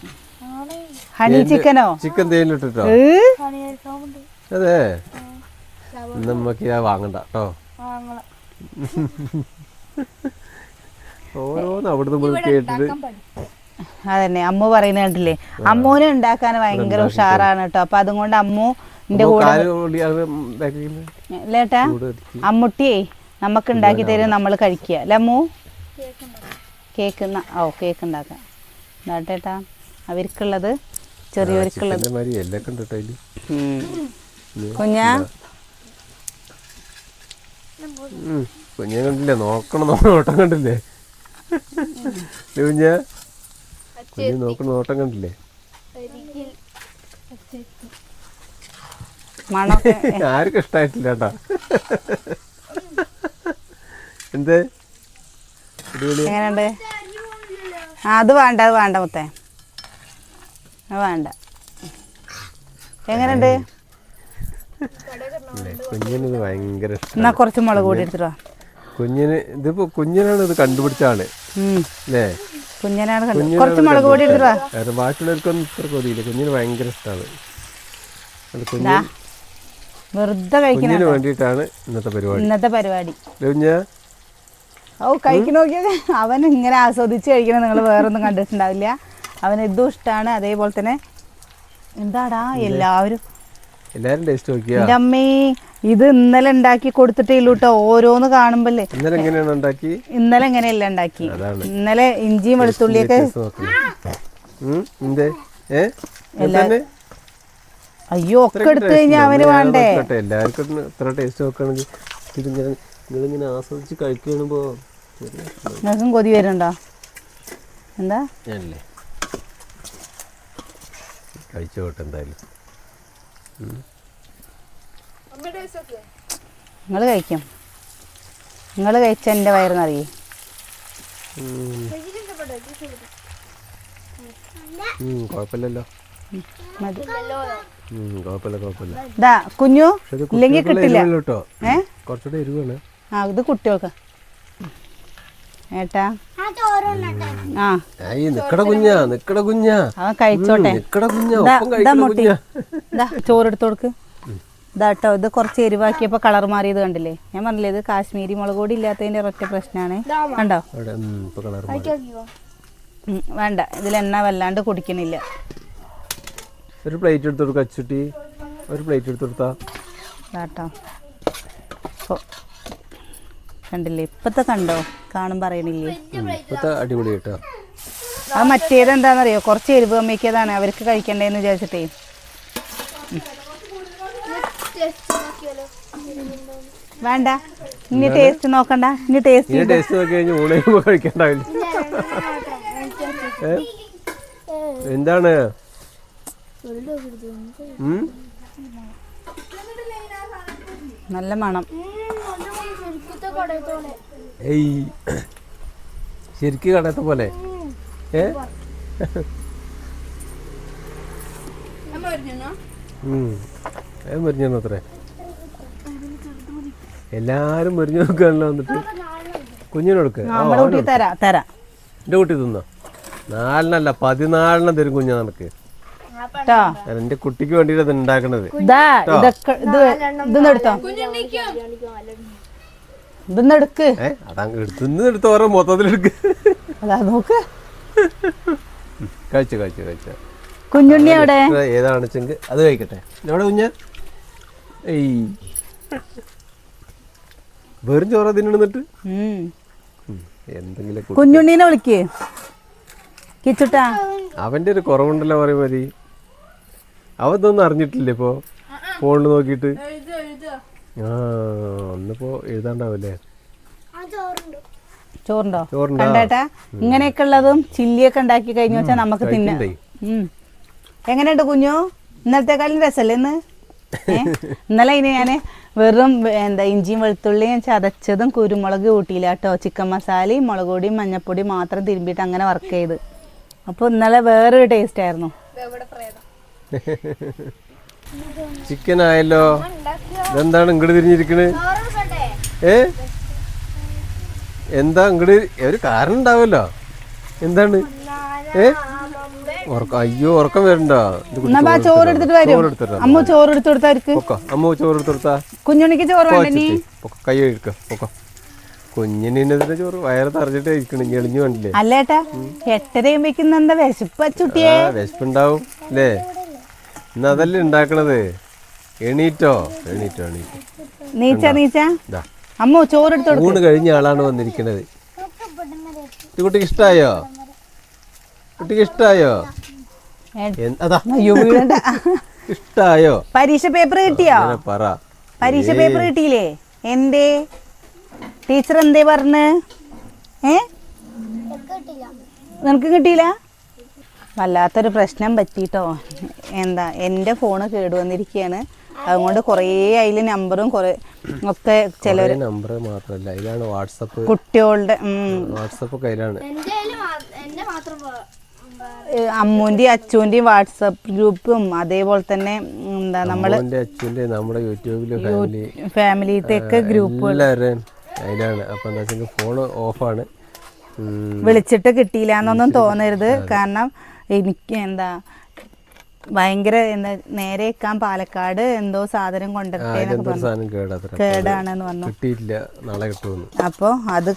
ഹണി ചിക്കനോ? ചിക്കൻ തേനിലിട്ടിട്ടോ ഏ? അതെ. നമുക്ക് വാങ്ങണ്ട കേട്ടോ. *laughs* ഓരോന്ന് അവിടുന്ന് ഇവിടെ കേട്ടിട്ട്. അതന്നെ അമ്മു പറയുന്ന കണ്ടില്ലേ അമ്മൂനെ ഉണ്ടാക്കാൻ ഭയങ്കര ഉഷാറാണ് കേട്ടോ. അപ്പൊ അതുകൊണ്ട് അമ്മു എന്റെ കൂടെ ലേട്ടാ? അമ്മുട്ടിയേ നമുക്ക് ഉണ്ടാക്കി തരും നമ്മൾ കഴിക്കുക. അല്ലേ അമ്മു? കേക്ക് ഓ കേക്ക് ഉണ്ടാക്കാം. അവർക്കുള്ളത് ചെറിയവർക്കുള്ളത് കുഞ്ഞാ. കുഞ്ഞെ കണ്ടില്ലേ? നോക്കണം നോട്ടം കണ്ടില്ലേ? കുഞ്ഞെ? *laughs* കുഞ്ഞ് നോക്കണ നോട്ടം കണ്ടില്ലേ? *laughs* ആർക്കും ഇഷ്ടായിട്ടില്ല കേട്ടാ *laughs* എന്തേ എങ്ങനെയുണ്ട്? അത് വേണ്ട അത് വേണ്ട മുത്തേ. അത് വേണ്ട. എങ്ങനെയുണ്ട്? കുഞ്ഞിന് ഇത് ഭയങ്കര എന്നാ കുറച്ച് മുളക് കൂടി എടുത്തിട്ടോ കുഞ്ഞിന് ഇതിപ്പോ കുഞ്ഞിനാണ് ഇത് കണ്ടുപിടിച്ചാണ് അല്ലേ കുഞ്ഞനാണ് കുറച്ച് മുളക് പൊടി എടുത്തിട്ടോ ബാക്കിയുള്ളവർക്കൊന്നും ഇത്ര കൊതിയില്ല. കുഞ്ഞിന് ഭയങ്കര ഇഷ്ടമാണ് അത് കുഞ്ഞ് വെറുതെ കുഞ്ഞിന് വേണ്ടിയിട്ടാണ് ഇന്നത്തെ പരിപാടി. ഇന്നത്തെ പരിപാടി. ഓ കഴിക്കണ അവൻ ഇങ്ങനെ ആസ്വദിച്ച് കഴിക്കണ നിങ്ങൾ വേറൊന്നും കണ്ടിട്ടുണ്ടാവില്ല. അവന് ഇതും ഇഷ്ടമാണ് അതേപോലെ തന്നെ എന്താടാ എല്ലാവരും എല്ലാരും ടേസ്റ്റ് നോക്കിയാ? അമ്മേ ഇത് ഇന്നലെ ഉണ്ടാക്കി കൊടുത്തിട്ടേ ഉള്ളൂ കേട്ടോ ഓരോന്ന് കാണുമ്പല്ലേ. ഇന്നലെ എങ്ങനെയാണ് ഉണ്ടാക്കി? ഇന്നലെ എങ്ങനെയല്ല ഉണ്ടാക്കി? ഇന്നലെ ഇഞ്ചിയും വെളുത്തുള്ളിയൊക്കെ അയ്യോ ഒക്കെ എടുത്തു കഴിഞ്ഞാ കഴിഞ്ഞാൽ അവന് വേണ്ടേ? എല്ലാവർക്കും ഇത്ര ടേസ്റ്റ് നോക്കുകയാണെങ്കിൽ ഇതിങ്ങനെ നിങ്ങളിങ്ങനെ ആസ്വദിച്ച് കഴിക്കുമ്പോ നിങ്ങൾക്കും കൊതി വരുന്നുണ്ടോ? എന്താ? കഴിച്ചോട്ടെ എന്തായാലും. നിങ്ങൾ കഴിക്കും. നിങ്ങൾ കഴിച്ച എന്റെ വയറിനറിയേ കുഴപ്പമില്ലല്ലോ കുഞ്ഞു ഇല്ലെങ്കിൽ കിട്ടില്ല. കേട്ടോ. ഏ? കുറച്ചുകൂടെ എരിവാണ്. ആ ഇത് കുട്ടികൾക്ക്. ഏട്ടാ? ആ. നിക്കട കുഞ്ഞാ നിക്കട കുഞ്ഞാ. അവൻ കഴിച്ചോട്ടെ. നിക്കട കുഞ്ഞാ മുട്ടി. ഇതാ ചോറെടുത്ത് കൊടുക്ക്. ഇതാ ഇത് കുറച്ച് എരിവാക്കിയപ്പോൾ കളർ മാറിയത് കണ്ടില്ലേ? ഞാൻ പറഞ്ഞില്ലേ ഇത് കാശ്മീരി മുളക് പൊടി ഇല്ലാത്തതിന്റെ ഒറ്റ പ്രശ്നമാണ് കണ്ടോ? വേണ്ട. ഇതിൽ എണ്ണ വല്ലാണ്ട് കുടിക്കണില്ല. ഒരു പ്ലേറ്റ് എടുത്ത് കൊടുക്ക അച്ചുട്ടി. ഒരു പ്ലേറ്റ് എടുത്ത് കൊടുത്താ. ഇതാട്ടോ കണ്ടില്ലേ? ഇപ്പത്തെ കണ്ടോ? കാണും പറയണില്ലേ? ഇപ്പത്തെ അടിപൊളി കേട്ടോ. ആ മറ്റേത് എന്താണെന്നറിയോ? കുറച്ച് എരിവ് അമ്മയ്ക്കതാണ് അവർക്ക് കഴിക്കണ്ടേന്ന് വിചാരിച്ചിട്ടേ. വേണ്ട. ഇനി ടേസ്റ്റ് നോക്കണ്ട. ഇനി ടേസ്റ്റ് ടേസ്റ്റ് നോക്കി കഴിഞ്ഞാൽ കഴിക്കണ്ടാവില്ല? എന്താണ്? നല്ല മണം. ഏയ്. ശരിക്ക് കടയത്തെ പോലെ. ഏ? മുരിഞ്ഞു അത്രേ എല്ലാരും മുരിഞ്ഞു നോക്കുകയാണല്ലോ വന്നിട്ട്. കുഞ്ഞിനൊടുക്ക് എന്റെ കുട്ടി തരാം തരാം. എന്റെ കുട്ടി തിന്നോ? നാലിനല്ല പതിനാലിനെ തരും കുഞ്ഞ നിനക്ക്. എന്റെ കുട്ടിക്ക് വേണ്ടിയിട്ട് ഇത് ഉണ്ടാക്കണത്. ഇതാ ഇതൊക്കെ ഇത് ഇതൊന്നും എടുക്ക് അതാ എടുത്തുനിന്ന് എടുത്ത് ഓരോ മൊത്തത്തിലെടുക്ക്. അതാ നോക്ക്. കഴിച്ചു കഴിച്ചു കഴിച്ചു. കുഞ്ഞുണ്ണി അവിടെ ഏതാണെച്ചെങ്കിൽ അത് കഴിക്കട്ടെ. എവിടെ കുഞ്ഞ? ഏയ്. വെറും ചോറ തിന്നിട്ട്. എന്തെങ്കിലും കുഞ്ഞുണ്ണീനെ വിളിക്കേ. കിച്ചുട്ടാ. അവന്റെ ഒരു കുറവുണ്ടല്ലോ പറയും അവതൊന്നും അവൻ ഇതൊന്നും അറിഞ്ഞിട്ടില്ലേ ഇപ്പോ? ഫോണിൽ നോക്കിയിട്ട്. ആ എഴുതാണ്ടാവല്ലേ? ആ ചോറുണ്ട്. ചോറുണ്ടോ? ചോറുണ്ടോ? കണ്ടേട്ടാ ഇങ്ങനെയൊക്കെ ഉള്ളതും ചില്ലിയൊക്കെ ഉണ്ടാക്കി കഴിഞ്ഞു വെച്ചാൽ നമുക്ക് തിന്നാം. എങ്ങനെയുണ്ട് കുഞ്ഞു? ഇന്നലത്തെക്കാളും രസമല്ലേ ഇന്ന്? ഇന്നലെ ഇനി ഞാൻ വെറും എന്താ ഇഞ്ചിയും വെളുത്തുള്ളിയും ചതച്ചതും കുരുമുളക് കൂട്ടിയില്ല കേട്ടോ ചിക്കൻ മസാലയും മുളക് പൊടിയും മഞ്ഞപ്പൊടിയും മാത്രം തിരുമ്പിയിട്ട് അങ്ങനെ വർക്ക് ചെയ്ത്. അപ്പോൾ ഇന്നലെ വേറൊരു ടേസ്റ്റ് ആയിരുന്നു. *laughs* ചിക്കൻ ആയല്ലോ ഇതെന്താണ് ഇങ്ങോട്ട് തിരിഞ്ഞിരിക്കണ്? ഏ? എന്താ ഇങ്ങോട്ട് ഒരു കാരണം ഉണ്ടാവല്ലോ. എന്താണ്? ഏ? അയ്യോ ഉറക്കം വരണ്ടോ. ചോറ് എടുത്തിട്ട്. അമ്മ ചോറ് എടുത്തു അമ്മ ചോറ് എടുത്ത് കൊടുത്താ? കുഞ്ഞുണ്ണിക്ക് ചോറ് കൈ കഴുക പൊക്കോ. കുഞ്ഞിനെ ചോറ് വയറ് തറച്ചിട്ട് ഇരിക്കണം. എളിഞ്ഞു കണ്ടില്ലേ അല്ലേട്ടാ എട്ടര ആകുമ്പോഴേക്കും എന്താ വിശപ്പ് അച്ചുട്ടിയെ? ആ വിശപ്പുണ്ടാവും. അല്ലേ? അതല്ലേ ഉണ്ടാക്കണത്? എണീറ്റോ? എണീറ്റോ എണീറ്റോ. നീച്ച നീച്ച? ഇതാ അമ്മ ചോറ് എടുത്തു കൊടുക്ക്. ഊണ് കഴിഞ്ഞ ആളാണ് വന്നിരിക്കുന്നത് ഈ കുട്ടിക്ക് ഇഷ്ടായോ? കുട്ടിക്ക് ഇഷ്ടായോ? ഏ- എന്ത്- അതാ. അയ്യോ വീഴണ്ട. ഇഷ്ടായോ? പരീക്ഷ പേപ്പർ കിട്ടിയോ? അങ്ങനെ പറ. പരീക്ഷ പേപ്പർ കിട്ടിയില്ലേ? എന്തേ? ടീച്ചർ എന്തേ പറഞ്ഞ്? ഏ? കിട്ടില്ല നിനക്ക് കിട്ടിയില്ല? വല്ലാത്തൊരു പ്രശ്നം പറ്റിയിട്ടോ എന്താ എന്റെ ഫോണ് കേടുവന്നിരിക്കുകയാണ് അതുകൊണ്ട് കുറേ അതിൽ നമ്പറും കുറേ ഒക്കെ ചില നമ്പർ മാത്രമല്ല. ഇതാണ് വാട്സപ്പ് കുട്ടികളുടെ വാട്സപ്പ് കയ്യിലാണ് അമ്മൂന്റെയും അച്ചുവിന്റെയും വാട്സപ്പ് ഗ്രൂപ്പും അതേപോലെ തന്നെ എന്താ നമ്മൾ അച്ഛന്റെ നമ്മുടെ യൂട്യൂബിലെ ഫാമിലി ഒക്കെ ഗ്രൂപ്പ് അതിലാണ്. അപ്പൊ എന്താ വെച്ചാൽ ഫോൺ ഓഫാണ് വിളിച്ചിട്ട് കിട്ടിയില്ല എന്നൊന്നും തോന്നരുത്. കാരണം എനിക്ക് എന്താ ഭയങ്കര എന്താ നേരെ എക്കാൻ പാലക്കാട് എന്തോ സാധനം കേടാത്ര കേടാണെന്ന് പറഞ്ഞു. കിട്ടിയില്ല നാളെ കിട്ടുമെന്ന്. അപ്പോൾ അത്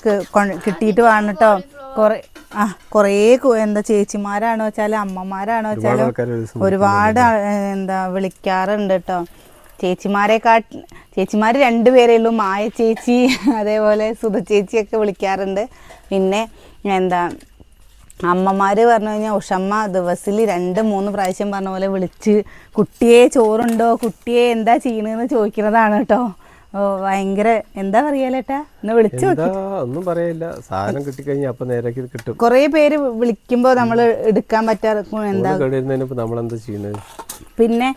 കിട്ടിയിട്ട് വേണം കേട്ടോ കുറേ ആ കുറേ എന്താ ചേച്ചിമാരാണോ വെച്ചാലും അമ്മമാരാണോ വെച്ചാലും ഒരുപാട് എന്താ വിളിക്കാറുണ്ട് കേട്ടോ ചേച്ചിമാരെക്കാട്ട് ചേച്ചിമാർ രണ്ടുപേരേ ഉള്ളൂ. മായ ചേച്ചി അതേപോലെ സുധ ചേച്ചിയൊക്കെ വിളിക്കാറുണ്ട്. പിന്നെ എന്താ അമ്മമാർ പറഞ്ഞു കഴിഞ്ഞാൽ ഉഷമ്മ ദിവസത്തിൽ രണ്ട് മൂന്ന് പ്രാവശ്യം പറഞ്ഞ പോലെ വിളിച്ച് കുട്ടിയെ ചോറുണ്ടോ കുട്ടിയെ എന്താ ചെയ്യണെന്ന് ചോദിക്കുന്നതാണ് കേട്ടോ. ഓ ഭയങ്കര എന്താ പറയാലേട്ടാ ഒന്ന് വിളിച്ചു ഒന്നും പറയില്ല സാധനം കിട്ടിക്കഴിഞ്ഞാൽ അപ്പൊ നേരേക്ക് കിട്ടും. കുറെ പേര് വിളിക്കുമ്പോ നമ്മൾ എടുക്കാൻ പറ്റാതെ എന്താ നമ്മളെന്താ പിന്നെ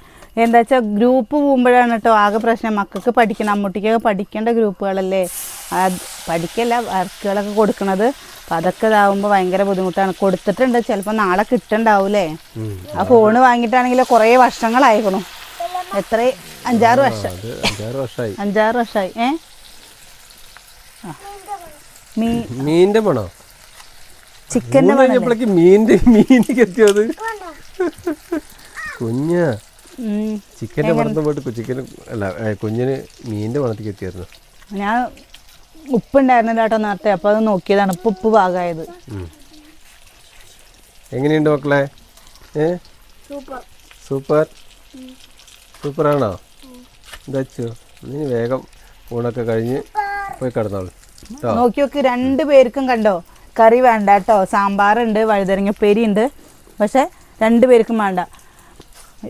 എന്താ വെച്ചാൽ ഗ്രൂപ്പ് പോകുമ്പോഴാണ് കേട്ടോ ആകെ പ്രശ്നം. മക്കൾക്ക് പഠിക്കണം അമ്മൂട്ടിക്കൊക്കെ പഠിക്കേണ്ട ഗ്രൂപ്പുകളല്ലേ? പഠിക്കല്ല വർക്കുകളൊക്കെ കൊടുക്കണത്. അപ്പം അതൊക്കെ ഇതാവുമ്പോൾ ഭയങ്കര ബുദ്ധിമുട്ടാണ്. കൊടുത്തിട്ടുണ്ട്. ചിലപ്പോൾ നാളെ കിട്ടണ്ടാവൂലേ? ആ ഫോണ് വാങ്ങിയിട്ടാണെങ്കിൽ കുറേ വർഷങ്ങളായിക്കണു. എത്ര? അഞ്ചാറ് വർഷം. അഞ്ചാറ് വർഷമായി ഏ. പണോ മീനിന്റെ മണോ? ചിക്കന്റെ കഴിഞ്ഞപ്പോഴേക്ക് മീനിന്റെ മീനിക്ക് എത്തിയത് കുഞ്ഞ. ചിക്കന്റെ മണത്ത് പോയിട്ട് ചിക്കന് അല്ല കുഞ്ഞിന് മീനിന്റെ മണത്തേക്ക് എത്തിയായിരുന്നു ഞാൻ ഉപ്പുണ്ടായിരുന്നില്ല കേട്ടോ നേരത്തെ. അപ്പോൾ അത് നോക്കിയതാണ്. ഇപ്പം ഉപ്പ് പാകമായത് ഉം. എങ്ങനെയുണ്ട് മക്കളെ? സൂപ്പർ. സൂപ്പർ? സൂപ്പറാണോ? എന്താ വെച്ചു? നീ വേഗം ഊണൊക്കെ കഴിഞ്ഞ് പോയി കിടന്നോളൂ. നോക്കി നോക്കി രണ്ട് പേർക്കും കണ്ടോ? കറി വേണ്ട കേട്ടോ. സാമ്പാറുണ്ട് വഴുതനങ്ങപ്പേരി ഉണ്ട്. പക്ഷെ രണ്ട് പേർക്കും വേണ്ട.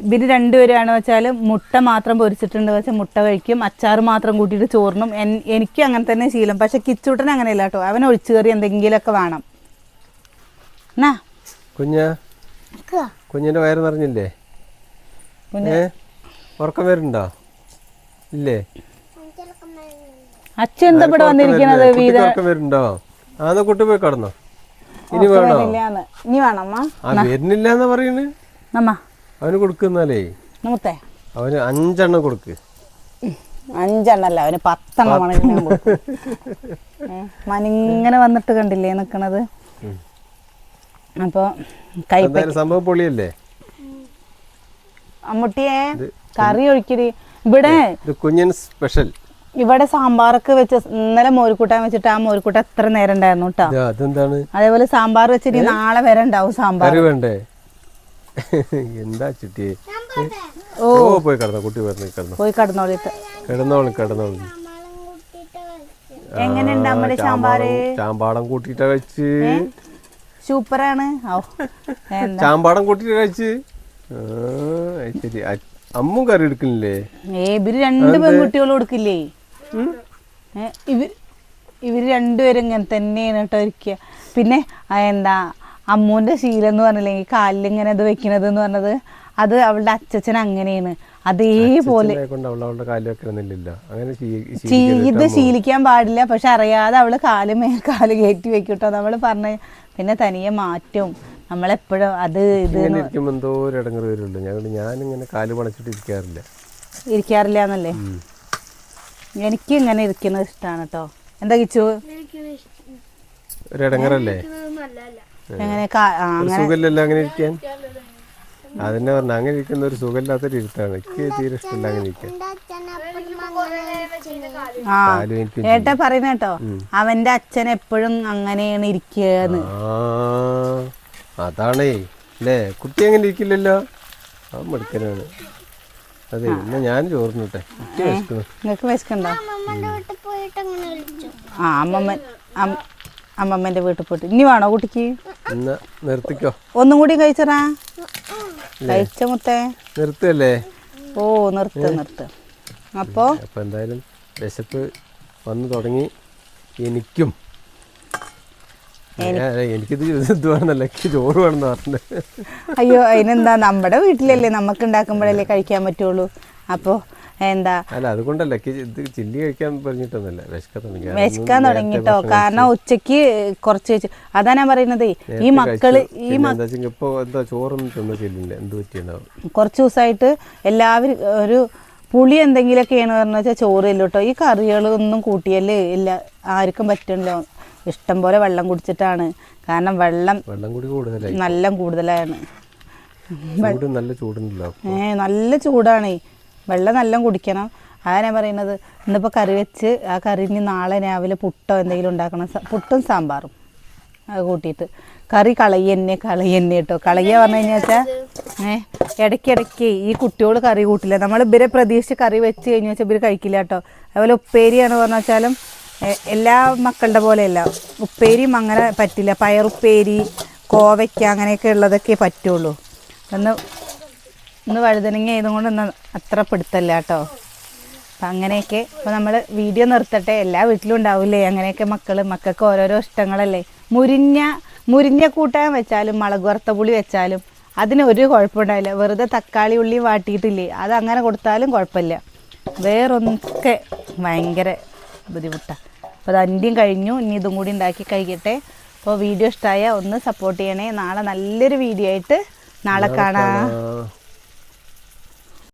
ഇവർ രണ്ടുപേരാണ് വെച്ചാൽ മുട്ട മാത്രം പൊരിച്ചിട്ടുണ്ട്. വെച്ചാൽ മുട്ട കഴിക്കും. അച്ചാർ മാത്രം കൂട്ടിയിട്ട് ചോറിനും. എനിക്ക് അങ്ങനെ തന്നെ ശീലം. പക്ഷെ കിച്ചൂട്ടൻ അങ്ങനെയല്ല കേട്ടോ. അവൻ ഒഴിച്ചു കയറി എന്തെങ്കിലുമൊക്കെ വേണം. എന്നാ? കുഞ്ഞ? കുഞ്ഞിന്റെ വയറ് നിറഞ്ഞില്ലേ? ഉറക്കം വരുന്നുണ്ടോ? ഇല്ലേ? അച്ഛൻ എന്താ ഇവിടെ വന്നിരിക്കുന്നത്? ഉറക്കം വരുന്നുണ്ടോ? ആന്ന് കുട്ടി പോയി കിടന്നോ. ഇനി വേണോ? ഇനി വേണം അമ്മ? ആ വരുന്നില്ല എന്ന് പറയുന്നത് അവന് കൊടുക്കുന്നാലേ നമുത്തേ. അവന് അഞ്ചെണ്ണം കൊടുക്ക്. അഞ്ചെണ്ണല്ല അവന് പത്തെണ്ണം മനിങ്ങനെ വന്നിട്ട് കണ്ടില്ലേ നിക്കണത്. അപ്പൊ സംഭവം പൊളിയല്ലേ? അമ്മുട്ടിയെ കറി ഒഴിക്കടി. ഇവിടെ കുഞ്ഞൻ സ്പെഷ്യൽ ഇവിടെ സാമ്പാറൊക്കെ വെച്ച് ഇന്നലെ മോരിക്കൂട്ടാൻ വെച്ചിട്ട് ആ മോരിക്കൂട്ട എത്ര നേരം ഉണ്ടായിരുന്നു കേട്ടോ അതേപോലെ സാമ്പാർ വെച്ചിട്ട് നാളെ വരെ ഉണ്ടാവും സാമ്പാർ. വേണ്ടേ? *laughs* എന്താ ചുട്ടിയെ ഓ. പോയി കിടന്നോ കുട്ടി പറഞ്ഞ് കിടന്നു പോയി കിടന്നോളിട്ട്. കിടന്നോളി കിടന്നോളി. എങ്ങനെയുണ്ട് ചാമ്പാടം കൂട്ടിട്ട് കഴിച്ച്. സൂപ്പറാണ്. ചാമ്പാടം കഴിച്ച്. ശരി. അമ്മും കറി എടുക്കുന്നില്ലേ ഏ ഇവർ രണ്ട് പെൺകുട്ടികളും എടുക്കില്ലേ? ഇവർ ഇവർ രണ്ടുപേരും ഇങ്ങനെ തന്നെയാണ് കേട്ടോ ഇരിക്കുക പിന്നെ എന്താ അമ്മൂന്റെ ശീലം എന്ന് പറഞ്ഞില്ലെങ്കിൽ കാലിൽ ഇങ്ങനെ ഇത് വെക്കണത് എന്ന് പറഞ്ഞത്? അത് അവളുടെ അച്ഛച്ചൻ അങ്ങനെയാണ്. അതേപോലെ ഇത് ശീലിക്കാൻ പാടില്ല. പക്ഷെ അറിയാതെ അവൾ കാൽ മേൽ കാൽ കയറ്റി വെക്കൂട്ടോ നമ്മൾ പറഞ്ഞ. പിന്നെ തനിയെ മാറ്റും. നമ്മളെപ്പോഴും അത് ഇത് എന്തോ ഒരു ഇടങ്ങറ് വരുള്ളൂ. ഞങ്ങൾ ഞാനിങ്ങനെ കാൽ വളച്ചിട്ട് ഇരിക്കാറില്ല. ഇരിക്കാറില്ല എന്നല്ലേ? എനിക്ക് ഇങ്ങനെ ഇരിക്കുന്നത് ഇഷ്ടമാണ് കേട്ടോ എന്താ കിച്ചു? ഒരു ഇടങ്ങറല്ലേ സുഖമില്ലല്ലോ അങ്ങനെ ഇരിക്കാൻ? അതന്നെ പറഞ്ഞ അങ്ങനെ ഇരിക്കുന്ന ഒരു സുഖമില്ലാത്തൊരു ഇരുത്താണ് എനിക്ക് തീരെ ഇഷ്ടമില്ല അങ്ങനെ ഇരിക്കാൻ. ഏട്ടാ പറയുന്ന കേട്ടോ അവന്റെ അച്ഛൻ എപ്പോഴും അങ്ങനെയാണ് ഇരിക്കുകയെന്ന് ആ അതാണേ അല്ലേ കുട്ടി അങ്ങനെ ഇരിക്കില്ലല്ലോ? ആ മെടുക്കനാണ്. അതെ ഇന്ന് ഞാൻ ചോർന്നിട്ടെ നിങ്ങൾക്ക് വിശക്കുണ്ടോ അങ്ങനെ ആ അമ്മമ്മൻ അം- അമ്മമ്മന്റെ വീട്ടിൽ പോയിട്ട്. ഇനി വേണോ കുട്ടിക്ക്? നിർത്തിക്കോ. ഒന്നും കൂടി കഴിച്ചറാ കഴിച്ച മുത്തേ. നിർത്തല്ലേ? ഓ നിർത്ത് നിർത്ത്. അപ്പോ? അപ്പൊ എന്തായാലും വിശപ്പ് വന്നു തുടങ്ങി എനിക്കും. എനിക്കിത് ഇത് വേണമെന്നല്ല എനിക്ക് ചോറ് വേണമെന്ന് പറഞ്ഞത് അയ്യോ അതിനെന്താ? നമ്മുടെ വീട്ടിലല്ലേ നമുക്ക് ഉണ്ടാക്കുമ്പോഴല്ലേ കഴിക്കാൻ പറ്റുള്ളൂ. അപ്പോൾ എന്താ? അല്ല അതുകൊണ്ടല്ല ചില്ലി കഴിക്കാൻ പറഞ്ഞിട്ടൊന്നല്ല വിശക്കാൻ തുടങ്ങിട്ടോ കാരണം ഉച്ചയ്ക്ക് കുറച്ച് വെച്ച് അതാ ഞാൻ പറയുന്നത്. ഈ മക്കൾ ഈ ഇപ്പോ എന്താ വെച്ചാൽ ഇപ്പോൾ എന്താ ചോറൊന്നും തിന്ന ചെല്ലില്ല എന്ത് പറ്റിയുണ്ടാവും കുറച്ച് ദിവസമായിട്ട് എല്ലാവരും ഒരു പുളി എന്തെങ്കിലുമൊക്കെയാണ് പറഞ്ഞു വെച്ചാൽ ചോറ് ഇല്ല കേട്ടോ. ഈ കറികളൊന്നും കൂട്ടിയല്ലേ ഇല്ല. ആർക്കും പറ്റണില്ല. ഇഷ്ടം പോലെ വെള്ളം കുടിച്ചിട്ടാണ്. കാരണം വെള്ളം വെള്ളം കൂടി കൂടുതലായി. നല്ല കൂടുതലാണ്. നല്ല ചൂടുണ്ടല്ലോ. ഏ നല്ല ചൂടാണ്. വെള്ളം നല്ല കുടിക്കണം. അതാണ് ഞാൻ പറയുന്നത്. ഇന്നിപ്പോൾ കറി വെച്ച് ആ കറി ഇനി നാളെ രാവിലെ പുട്ടോ എന്തെങ്കിലും ഉണ്ടാക്കണം. പുട്ടും സാമ്പാറും. അത് കൂട്ടിയിട്ട്. കറി കളയന്നെ കളയന്നെ കേട്ടോ കളയുക പറഞ്ഞു കഴിഞ്ഞാൽ വെച്ചാൽ ഏ ഇടയ്ക്കിടയ്ക്ക് ഈ കുട്ടികൾ കറി കൂട്ടില്ല. നമ്മൾ ഇവരെ പ്രതീക്ഷിച്ച് കറി വെച്ച് കഴിഞ്ഞ് വെച്ചാൽ ഇവർ കഴിക്കില്ല കേട്ടോ അതുപോലെ ഉപ്പേരിയാണ് പറഞ്ഞു വെച്ചാലും എല്ലാ മക്കളുടെ പോലെയല്ല. ഉപ്പേരിയും അങ്ങനെ പറ്റില്ല. പയറുപ്പേരി കോവയ്ക്ക അങ്ങനെയൊക്കെ ഉള്ളതൊക്കെ പറ്റുള്ളൂ. ഒന്ന് ഇന്ന് വഴുതനങ്ങ ആയതുകൊണ്ട് ഇന്ന് അത്ര പിടുത്തല്ല കേട്ടോ. അപ്പം അങ്ങനെയൊക്കെ അപ്പോൾ നമ്മൾ വീഡിയോ നിർത്തട്ടെ. എല്ലാ വീട്ടിലും ഉണ്ടാവില്ലേ അങ്ങനെയൊക്കെ മക്കൾ മക്കൾക്ക് ഓരോരോ ഇഷ്ടങ്ങളല്ലേ? മുരിഞ്ഞ മുരിഞ്ഞ കൂട്ടാൻ വെച്ചാലും മുളക് വറുത്ത പുളി വെച്ചാലും അതിന് ഒരു കുഴപ്പമുണ്ടാവില്ല. വെറുതെ തക്കാളി ഉള്ളി വാട്ടിയിട്ടില്ലേ? അത് അങ്ങനെ കൊടുത്താലും കുഴപ്പമില്ല. വേറൊന്നൊക്കെ ഭയങ്കര ബുദ്ധിമുട്ടാണ് അപ്പോൾ അത് അന്ത്യം കഴിഞ്ഞു. ഇനി ഇതും കൂടി ഉണ്ടാക്കി കഴിക്കട്ടെ. അപ്പോൾ വീഡിയോ ഇഷ്ടമായ ഒന്ന് സപ്പോർട്ട് ചെയ്യണേ. നാളെ നല്ലൊരു വീഡിയോ ആയിട്ട് നാളെ കാണാം.